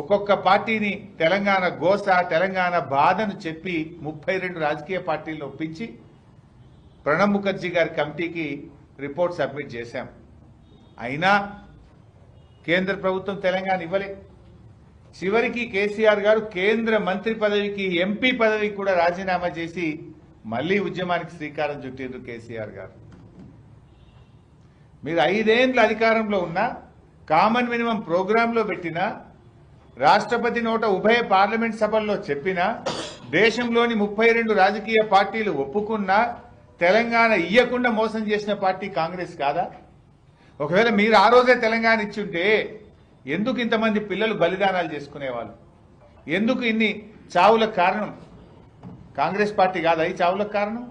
ఒక్కొక్క పార్టీని తెలంగాణ గోస తెలంగాణ బాధను చెప్పి ముప్పై రెండు రాజకీయ పార్టీలను ఒప్పించి ప్రణబ్ ముఖర్జీ గారి కమిటీకి రిపోర్ట్ సబ్మిట్ చేశాం. అయినా కేంద్ర ప్రభుత్వం తెలంగాణ ఇవ్వలే. చివరికి కేసీఆర్ గారు కేంద్ర మంత్రి పదవికి ఎంపీ పదవికి కూడా రాజీనామా చేసి మళ్ళీ ఉద్యమానికి శ్రీకారం చుట్టిండ్రు కేసీఆర్ గారు. మీరు ఐదేండ్ల అధికారంలో ఉన్నా కామన్ మినిమం ప్రోగ్రాంలో పెట్టినా రాష్ట్రపతి నోట ఉభయ పార్లమెంట్ సభల్లో చెప్పినా దేశంలోని ముప్పై రెండు రాజకీయ పార్టీలు ఒప్పుకున్నా తెలంగాణ ఇయ్యకుండా మోసం చేసిన పార్టీ కాంగ్రెస్ కాదా? ఒకవేళ మీరు ఆ రోజే తెలంగాణ ఇచ్చుంటే ఎందుకు ఇంతమంది పిల్లలు బలిదానాలు చేసుకునేవాళ్ళు? ఎందుకు ఇన్ని చావులకు కారణం? కాంగ్రెస్ పార్టీ కాదా ఈ చావులకు కారణం?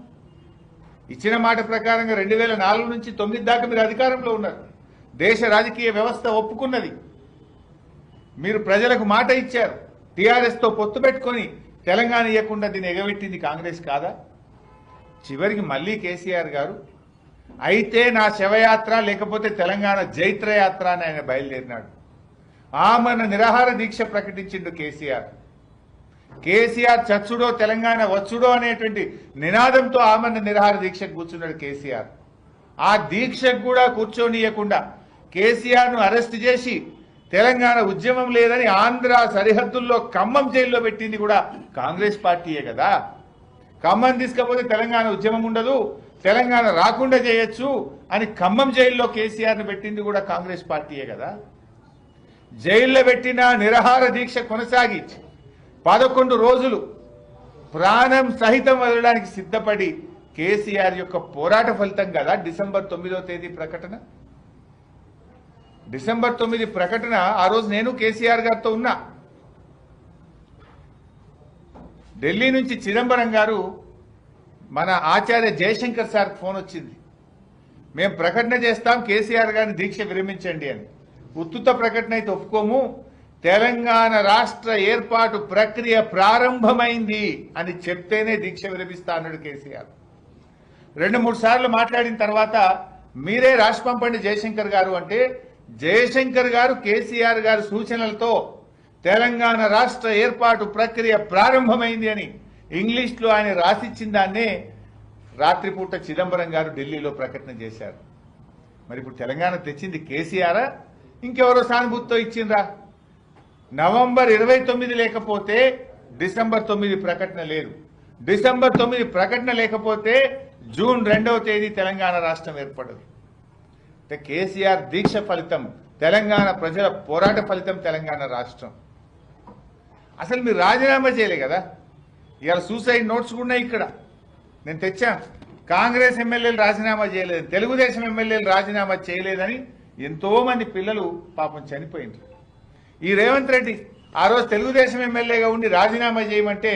ఇచ్చిన మాట ప్రకారంగా రెండు వేల నాలుగు నుంచి తొమ్మిది దాకా మీరు అధికారంలో ఉన్నారు. దేశ రాజకీయ వ్యవస్థ ఒప్పుకున్నది. మీరు ప్రజలకు మాట ఇచ్చారు. టీఆర్ఎస్తో పొత్తు పెట్టుకొని తెలంగాణ ఇవ్వకుండా దీన్ని ఎగబెట్టింది కాంగ్రెస్ కాదా? చివరికి మళ్ళీ కేసీఆర్ గారు అయితే నా శవయాత్ర లేకపోతే తెలంగాణ జైత్రయాత్ర అని ఆయన బయలుదేరినాడు. ఆమెను నిరాహార దీక్ష ప్రకటించిండు కేసీఆర్. కేసీఆర్ చచ్చుడో తెలంగాణ వచ్చుడో అనేటువంటి నినాదంతో ఆమెను నిరాహార దీక్షకు కూర్చున్నాడు కేసీఆర్. ఆ దీక్షకు కూడా కూర్చోనీయకుండా కేసీఆర్ను అరెస్ట్ చేసి తెలంగాణ ఉద్యమం లేదని ఆంధ్ర సరిహద్దుల్లో ఖమ్మం జైల్లో పెట్టింది కూడా కాంగ్రెస్ పార్టీయే కదా. ఖమ్మం తీసుకపోతే తెలంగాణ ఉద్యమం ఉండదు తెలంగాణ రాకుండా చేయొచ్చు అని ఖమ్మం జైల్లో కేసీఆర్ని పెట్టింది కూడా కాంగ్రెస్ పార్టీయే కదా. జైల్లో పెట్టిన నిరహార దీక్ష కొనసాగి పదకొండు రోజులు ప్రాణం సహితం వదలడానికి సిద్ధపడి కేసీఆర్ యొక్క పోరాట ఫలితం కదా డిసెంబర్ తొమ్మిదో తేదీ ప్రకటన? డిసెంబర్ తొమ్మిది ప్రకటన ఆ రోజు నేను కేసీఆర్ గారితో ఉన్నా. ఢిల్లీ నుంచి చిదంబరం గారు మన ఆచార్య జయశంకర్ సార్ ఫోన్ వచ్చింది. మేము ప్రకటన చేస్తాం కేసీఆర్ గారిని దీక్ష విరమించండి అని. ఉత్తుత ప్రకటన అయితే ఒప్పుకోము. తెలంగాణ రాష్ట్ర ఏర్పాటు ప్రక్రియ ప్రారంభమైంది అని చెప్తేనే దీక్ష విరమిస్తా అన్నాడు కేసీఆర్. రెండు మూడు సార్లు మాట్లాడిన తర్వాత మీరే రాసి పంపండి జయశంకర్ గారు అంటే జయశంకర్ గారు కేసీఆర్ గారి సూచనలతో తెలంగాణ రాష్ట్ర ఏర్పాటు ప్రక్రియ ప్రారంభమైంది అని ఇంగ్లీష్లో ఆయన రాసిచ్చిన దాన్నే రాత్రిపూట చిదంబరం గారు ఢిల్లీలో ప్రకటన చేశారు. మరి ఇప్పుడు తెలంగాణ తెచ్చింది కేసీఆరా ఇంకెవరో సానుభూతితో ఇచ్చిండ్రా? నవంబర్ ఇరవై తొమ్మిది లేకపోతే డిసెంబర్ తొమ్మిది ప్రకటన లేదు. డిసెంబర్ తొమ్మిది ప్రకటన లేకపోతే జూన్ రెండవ తేదీ తెలంగాణ రాష్ట్రం ఏర్పడదు. అంటే కేసీఆర్ దీక్ష ఫలితం తెలంగాణ ప్రజల పోరాట ఫలితం తెలంగాణ రాష్ట్రం అసలు మీరు రాజీనామా చేయలే కదా ఇవాళ సూసైడ్ నోట్స్ కూడా ఉన్నాయి ఇక్కడ నేను తెచ్చాను కాంగ్రెస్ ఎమ్మెల్యేలు రాజీనామా చేయలేదు తెలుగుదేశం ఎమ్మెల్యేలు రాజీనామా చేయలేదని ఎంతోమంది పిల్లలు పాపం చనిపోయింది ఈ రేవంత్ రెడ్డి ఆ రోజు తెలుగుదేశం ఎమ్మెల్యేగా ఉండి రాజీనామా చేయమంటే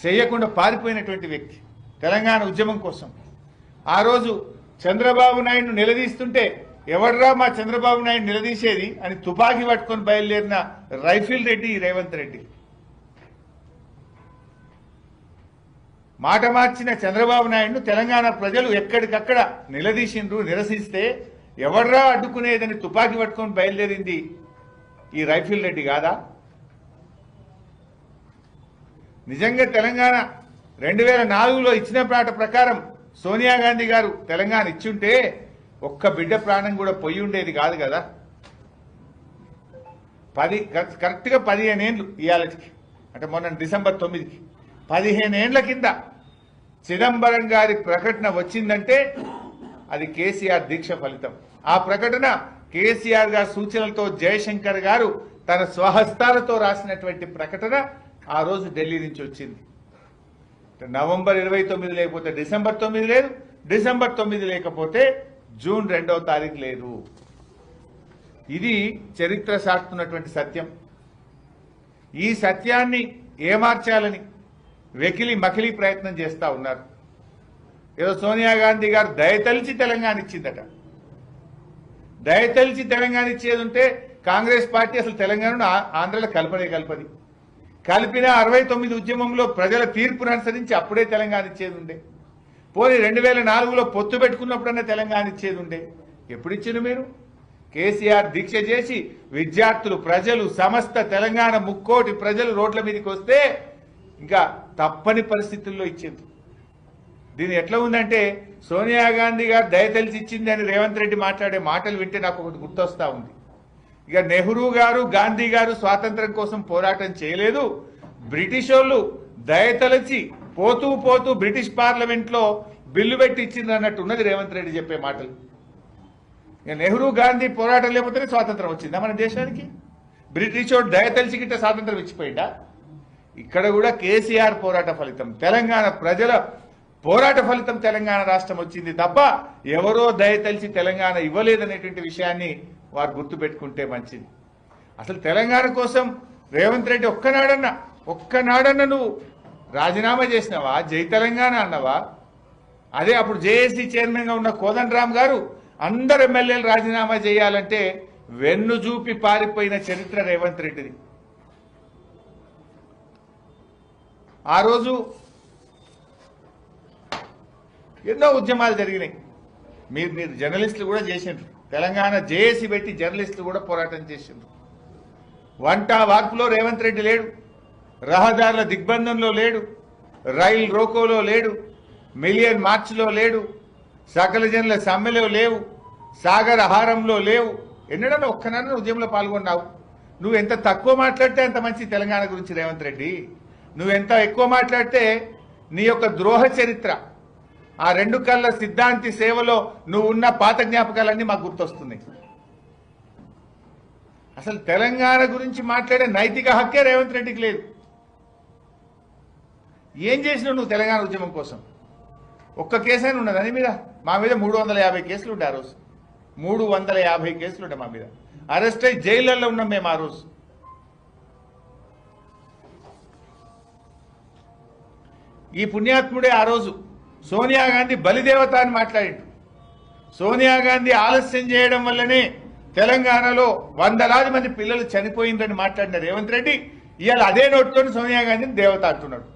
చేయకుండా పారిపోయినటువంటి వ్యక్తి తెలంగాణ ఉద్యమం కోసం ఆ రోజు చంద్రబాబు నాయుడు నిలదీస్తుంటే ఎవడ్రా మా చంద్రబాబు నాయుడు నిలదీసేది అని తుపాకీ పట్టుకొని బయలుదేరిన రైఫిల్ రెడ్డి రేవంత్ రెడ్డి. మాట మార్చిన చంద్రబాబు నాయుడును తెలంగాణ ప్రజలు ఎక్కడికక్కడ నిలదీసిండ్రు నిరసిస్తే ఎవడ్రా అడ్డుకునేదని తుపాకీ పట్టుకొని బయలుదేరింది ఈ రైఫిల్ రెడ్డి కాదా? నిజంగా తెలంగాణ రెండు వేల నాలుగులో ఇచ్చిన పాట ప్రకారం సోనియా గాంధీ గారు తెలంగాణ ఇచ్చుంటే ఒక్క బిడ్డ ప్రాణం కూడా పొయ్యి ఉండేది కాదు కదా. పది కరెక్ట్గా పదిహేను ఏండ్లు ఇవాళకి అంటే మొన్న డిసెంబర్ తొమ్మిదికి పదిహేను ఏండ్ల కింద చిదంబరం గారి ప్రకటన వచ్చిందంటే అది కేసీఆర్ దీక్ష ఫలితం. ఆ ప్రకటన కేసీఆర్ గారి సూచనలతో జయశంకర్ గారు తన స్వహస్తాలతో రాసినటువంటి ప్రకటన ఆ రోజు ఢిల్లీ నుంచి వచ్చింది. నవంబర్ ఇరవై తొమ్మిది లేకపోతే డిసెంబర్ తొమ్మిది లేదు డిసెంబర్ తొమ్మిది లేకపోతే జూన్ రెండవ తారీఖు లేదు. ఇది చరిత్ర సాటుతున్నటువంటి సత్యం. ఈ సత్యాన్ని ఏమార్చాలని వెకిలి మకిలి ప్రయత్నం చేస్తూ ఉన్నారు. ఏదో సోనియా గాంధీ గారు దయతలిచి తెలంగాణ ఇచ్చిందట. దయతలిచి తెలంగాణ ఇచ్చేది ఉంటే కాంగ్రెస్ పార్టీ అసలు తెలంగాణను ఆంధ్రలో కల్పనే కల్పది. కలిపిన అరవై తొమ్మిది ఉద్యమంలో ప్రజల తీర్పును అనుసరించి అప్పుడే తెలంగాణ ఇచ్చేది ఉండే పోనీ రెండు వేల నాలుగులో పొత్తు పెట్టుకున్నప్పుడన్నా తెలంగాణ ఇచ్చేది ఉండే ఎప్పుడు ఇచ్చిండు మీరు? కేసీఆర్ దీక్ష చేసి విద్యార్థులు ప్రజలు సమస్త తెలంగాణ ముక్కోటి ప్రజలు రోడ్ల మీదకి వస్తే ఇంకా తప్పని పరిస్థితుల్లో ఇచ్చింది దీని ఎట్లా ఉందంటే సోనియా గాంధీ గారు దయ ఇచ్చింది అని రేవంత్ రెడ్డి మాట్లాడే మాటలు వింటే నాకు ఒకటి గుర్తొస్తా ఉంది. ఇక నెహ్రూ గారు గాంధీ గారు స్వాతంత్రం కోసం పోరాటం చేయలేదు. బ్రిటిష్ వాళ్ళు దయతలచి పోతూ పోతూ బ్రిటిష్ పార్లమెంట్లో బిల్లు పెట్టి ఇచ్చింది అన్నట్టు ఉన్నది రేవంత్ రెడ్డి చెప్పే మాటలు. ఇక నెహ్రూ గాంధీ పోరాటం లేకపోతేనే స్వాతంత్రం వచ్చిందా మన దేశానికి? బ్రిటిష్ వాడు దయతలిచి గిట్ట స్వాతంత్రం ఇచ్చిపోయిందా ఇక్కడ కూడా కేసీఆర్ పోరాట ఫలితం. తెలంగాణ ప్రజల పోరాట ఫలితం తెలంగాణ రాష్ట్రం వచ్చింది తప్ప ఎవరో దయతలిచి తెలంగాణ ఇవ్వలేదనేటువంటి విషయాన్ని వారు గుర్తుపెట్టుకుంటే మంచిది. అసలు తెలంగాణ కోసం రేవంత్ రెడ్డి ఒక్కనాడన్నా ఒక్కనాడన్నా నువ్వు రాజీనామా చేసినావా? జై తెలంగాణ అన్నవా? అదే అప్పుడు జేఏసీ చైర్మన్గా ఉన్న కోదండరామ్ గారు అందరు ఎమ్మెల్యేలు రాజీనామా చేయాలంటే వెన్ను చూపి పారిపోయిన చరిత్ర రేవంత్ రెడ్డిది. ఆ రోజు ఎన్నో ఉద్యమాలు జరిగినాయి. మీరు మీరు జర్నలిస్టులు కూడా చేసినారు తెలంగాణ జేఏసీ పెట్టి జర్నలిస్టులు కూడా పోరాటం చేసిండ్రు. వంట వాక్పులో రేవంత్ రెడ్డి లేడు. రహదారుల దిగ్బంధంలో లేడు. రైల్ రోకోలో లేడు. మిలియన్ మార్చ్లో లేడు. సకల జనుల సమ్మెలో లేవు. సాగర హారంలో లేవు. ఎన్నడన్నా ఒక్కనన్నా ఉద్యమంలో పాల్గొన్నావు. నువ్వు ఎంత తక్కువ మాట్లాడితే అంత మంచి తెలంగాణ గురించి రేవంత్ రెడ్డి. నువ్వెంత ఎక్కువ మాట్లాడితే నీ యొక్క ద్రోహ చరిత్ర. ఆ రెండు కళ్ళ సిద్ధాంతి సేవలో నువ్వు ఉన్న పాత జ్ఞాపకాలన్నీ మాకు గుర్తొస్తున్నాయి. అసలు తెలంగాణ గురించి మాట్లాడే నైతిక హక్కే రేవంత్ రెడ్డికి లేదు. ఏం చేసినావు నువ్వు తెలంగాణ ఉద్యమం కోసం? ఒక్క కేసైనా ఉన్నది అని మీద? మా మీద మూడు వందల యాభై కేసులు ఉండే ఆ రోజు. మూడు వందల యాభై కేసులు ఉండే మా మీద. అరెస్ట్ అయ్యి జైళ్ళల్లో ఉన్నాం మేము ఆ రోజు. ఈ పుణ్యాత్ముడే ఆ రోజు సోనియా గాంధీ బలిదేవత అని మాట్లాడిండు. సోనియా గాంధీ ఆలస్యం చేయడం వల్లనే తెలంగాణలో వందలాది మంది పిల్లలు చనిపోయిందని మాట్లాడిన రేవంత్ రెడ్డి ఇవాళ అదే నోటితో సోనియా గాంధీని దేవత అంటున్నాడు.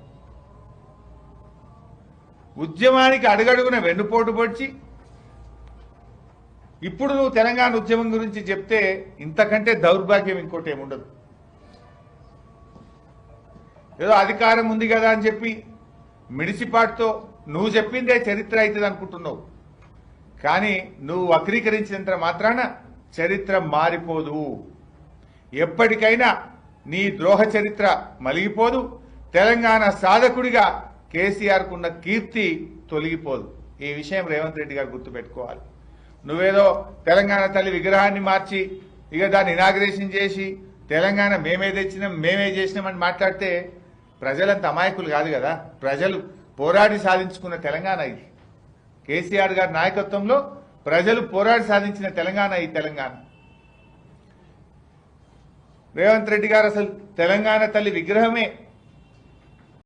ఉద్యమానికి అడుగడుగున వెన్నుపోటు పొడిచి ఇప్పుడు నువ్వు తెలంగాణ ఉద్యమం గురించి చెప్తే ఇంతకంటే దౌర్భాగ్యం ఇంకోటి ఏముండదు. ఏదో అధికారం ఉంది కదా అని చెప్పి మిడిసిపాటుతో నువ్వు చెప్పిందే చరిత్ర అవుతుంది అనుకుంటున్నావు. కానీ నువ్వు వక్రీకరించినంత మాత్రాన చరిత్ర మారిపోదు. ఎప్పటికైనా నీ ద్రోహ చరిత్ర మలిగిపోదు. తెలంగాణ సాధకుడిగా కేసీఆర్కున్న కీర్తి తొలగిపోదు. ఈ విషయం రేవంత్ రెడ్డి గారు గుర్తుపెట్టుకోవాలి. నువ్వేదో తెలంగాణ తల్లి విగ్రహాన్ని మార్చి ఇక దాన్ని ఇనాగ్రేషన్ చేసి తెలంగాణ మేమే తెచ్చినాం మేమే చేసినామని మాట్లాడితే ప్రజలంత అమాయకులు కాదు కదా. ప్రజలు పోరాడి సాధించుకున్న తెలంగాణ ఇది. కేసీఆర్ గారి నాయకత్వంలో ప్రజలు పోరాడి సాధించిన తెలంగాణ ఈ తెలంగాణ. రేవంత్ రెడ్డి గారు అసలు తెలంగాణ తల్లి విగ్రహమే.